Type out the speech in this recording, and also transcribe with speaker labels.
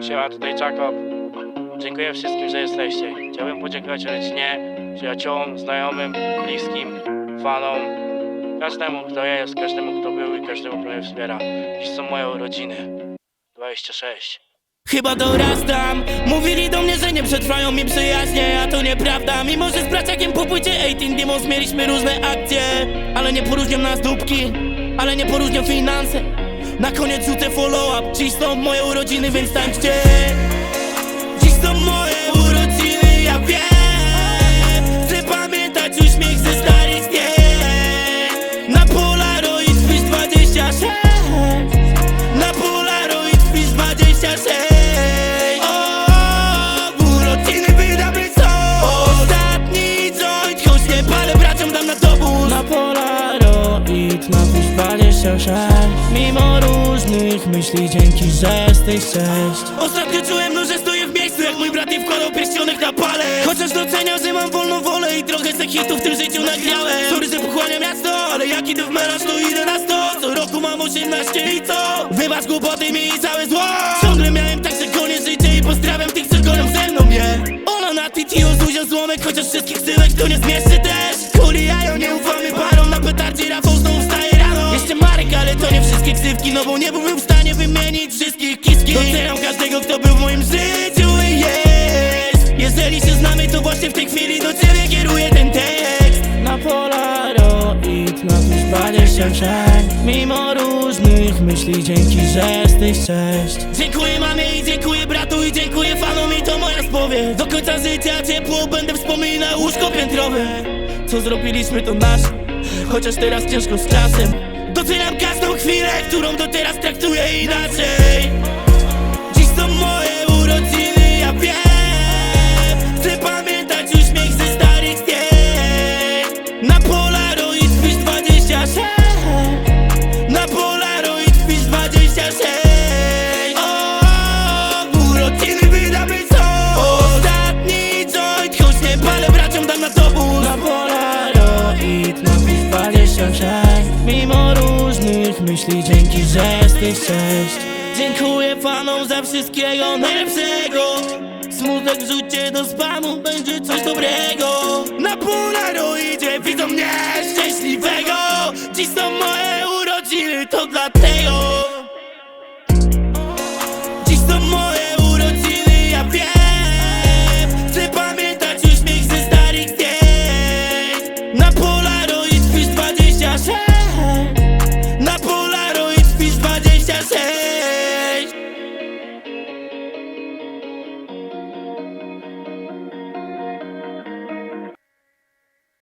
Speaker 1: Siema, tutaj Jakob. Dziękuję wszystkim, że jesteście. Chciałbym podziękować rodzinie, przyjaciołom, znajomym, bliskim, fanom, każdemu, kto jest, każdemu, kto był i każdemu, kto mnie wspiera. Dziś są moje urodziny. 26.
Speaker 2: Chyba dorastam Mówili do mnie, że nie przetrwają mi przyjaźnie A to nieprawda Mimo, że z braciakiem po płycie 18 Demons mieliśmy różne akcje Ale nie poróżnią nas dupki Ale nie poróżnią finanse Na koniec rzucę follow-up. Dziś są moje urodziny, więc tańczcie. Dziś są moje urodziny, ja wiem. Chcę pamiętać uśmiech ze starych zdjęć Na Polaroid wpisz 26 na Polaroid wpisz 26 O, urodziny wydamy są Ostatni joint, choć nie palę braciom dam na dobór Na Polaroid napisz 26 Mimo różnych myśli dzięki, że jesteś cześć Ostatnio czułem, no, że stoję w miejscu Jak mój brat nie wkładał pierścionek na palec. Chociaż doceniam, że mam wolną wolę I trochę se hitów w tym życiu nagrałem. Sorry, że pochłaniam miasto Ale jak idę w melanż, to idę na sto. Co roku mam 18 i co? Wybacz głupoty mi i całe zło. Ciągle miałem tak, że koniec życia I pozdrawiam tych, co gonią ze mną, nie? Ona na TTO zuzia złomek Chociaż wszystkich ksywki No nie byłbym w stanie wymienić wszystkich kiski. Doceniam każdego, kto był w moim życiu i jest. Jeżeli się znamy, to właśnie w tej chwili do ciebie kieruję ten tekst. Na Polaroid napisz 26 Mimo różnych myśli, dzięki, że jesteś cześć. Dziękuję mamie i dziękuję bratu i dziękuję fanom i to moja spowiedź. Do końca życia ciepło będę wspominał łóżko piętrowe. Co zrobiliśmy to nasz Chociaż teraz ciężko z czasem Doceniam każdą chwilę, którą do teraz traktuję inaczej różnych myśli, dzięki, że jesteś cześć. Dziękuję fanom za wszystkiego najlepszego. Smutek wrzućcie do spamu, będzie coś dobrego. Na Polaroidzie widzą mnie szczęśliwego. Dziś są moje urodziny, to dlatego. Dziś są moje